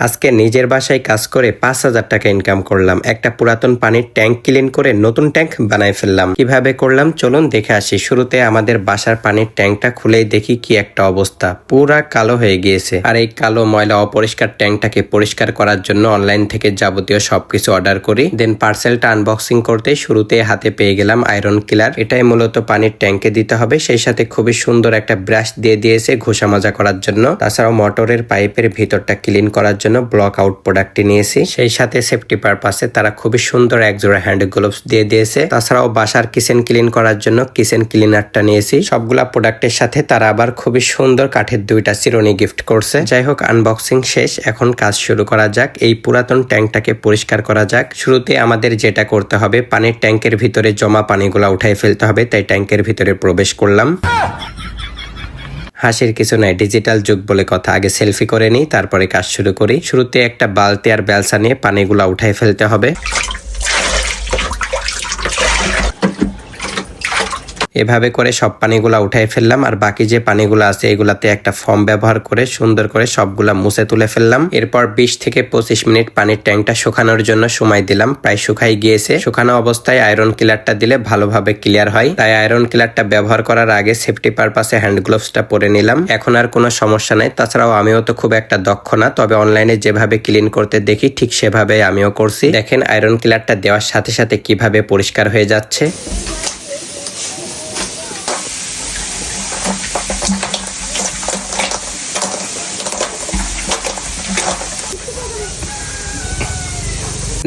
আজকে নিজের বাসায় কাজ করে পাঁচ হাজার টাকা ইনকাম করলাম। একটা পুরাতন পানির ট্যাঙ্ক ক্লিন করে নতুন ট্যাঙ্ক বানাই ফেললাম। কীভাবে করলাম? চলুন দেখে আসি। শুরুতে আমাদের বাসার পানির ট্যাঙ্কটা খুলেই দেখি কি একটা অবস্থা। পুরা কালো হয়ে গিয়েছে। আর এই কালো ময়লা অপরিষ্কার ট্যাঙ্কটাকে পরিষ্কার করার জন্য অনলাইন থেকে যাবতীয় সবকিছু অর্ডার করি। দেন পার্সেলটা আনবক্সিং করতে শুরুতে হাতে পেয়ে গেলাম আয়রন কিলার এটাই মূলত পানির ট্যাঙ্কে দিতে হবে। সেই সাথে খুবই সুন্দর একটা ব্রাশ দিয়ে দিয়েছে ঘোষা মাজা করার জন্য। তাছাড়াও মোটরের পাইপের ভিতরটা ক্লিন করার জন্য ব্লক আউট প্রোডাক্টটি নিয়েছি। সেই সাথে সেফটি পারপাসে তারা খুবই সুন্দর এক জোড়া হ্যান্ড গ্লোভস দিয়ে দিয়েছে। তাছাড়াও বাসার কিচেন ক্লিন করার জন্য কিচেন ক্লিনারটা নিয়েছি। সবগুলা প্রোডাক্টের সাথে তারা আবার খুবই সুন্দর কাঠের দুইটা চিরুনি গিফট করছে। যাই হোক আনবক্সিং শেষ। এখন কাজ শুরু করা যাক। এই পুরাতন ট্যাঙ্কটাকে পরিষ্কার করা যাক। শুরুতে আমাদের যেটা করতে হবে, পানির ট্যাঙ্কের ভিতরে জমা পানিগুলা উঠাই ফেলতে হবে। তাই ট্যাঙ্কের ভিতরে প্রবেশ করলাম। হাসির কিছু নাই ডিজিটাল যুগ বলে কথা। আগে সেলফি করে নিই, তারপরে কাজ শুরু করি। শুরুতে একটা বালতি আর বেলসা নিয়ে পানিগুলো উঠাই ফেলতে হবে। এভাবে করে সব পানিগুলা উঠাই ফেললাম, আর বাকি যে পানিগুলো আছে এগুলাতে একটা ফর্ম ব্যবহার করে সুন্দর করে সবগুলা মুছে তুলে ফেললাম। এরপর বিশ থেকে পঁচিশ মিনিট পানির ট্যাঙ্কটা শুকানোর জন্য সময় দিলাম। প্রায় শুকাই গিয়েছে। শুকানো অবস্থায় আয়রন কিলারটা দিলে ভালোভাবে ক্লিয়ার হয়। তাই আয়রন কিলারটা ব্যবহার করার আগে সেফটি পারপাসে হ্যান্ড গ্লোভসটা পরে নিলাম। এখন আর কোনো সমস্যা নাই। তাছাড়াও আমিও তো খুব একটা দক্ষ না, তবে অনলাইনে যেভাবে ক্লিন করতে দেখি ঠিক সেভাবে আমিও করছি। দেখেন আয়রন কিলারটা দেওয়ার সাথে সাথে কীভাবে পরিষ্কার হয়ে যাচ্ছে।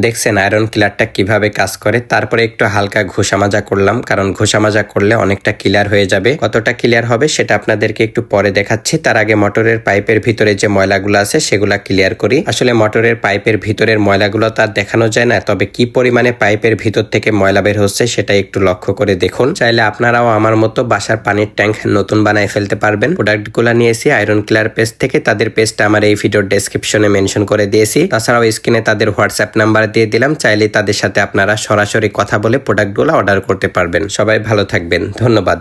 দেখছেন আয়রন কিলারটা কীভাবে কাজ করে? তারপরে একটু হালকা ঘষা মাজা করলাম, কারণ ঘষা মাজা করলে অনেকটা ক্লিয়ার হয়ে যাবে। কতটা ক্লিয়ার হবে সেটা আপনাদেরকে একটু পরে দেখাচ্ছি। তার আগে মোটরের পাইপের ভিতরে যে ময়লাগুলো আছে, সেগুলা ক্লিয়ার করি। আসলে মোটরের পাইপের ভিতরের ময়লাগুলো তার দেখানো যায় না, তবে কি পরিমাণে পাইপের ভিতর থেকে ময়লা বের হচ্ছে সেটা একটু লক্ষ্য করে দেখুন। চাইলে আপনারাও আমার মতো বাসার পানির ট্যাঙ্ক নতুন বানায় ফেলতে পারবেন। প্রোডাক্টগুলো নিয়েছি আয়রন কিলার পেজ থেকে। তাদের পেজটা আমার এই ভিডিওর ডেসক্রিপশনে মেনশন করে দিয়েছি। তাছাড়াও স্ক্রিনে তাদের হোয়াটসঅ্যাপ নাম্বার দিয়ে দিলাম, চাইলে তাদের সাথে আপনারা সরাসরি কথা বলে প্রোডাক্টগুলো অর্ডার করতে পারবেন। সবাই ভালো থাকবেন। ধন্যবাদ।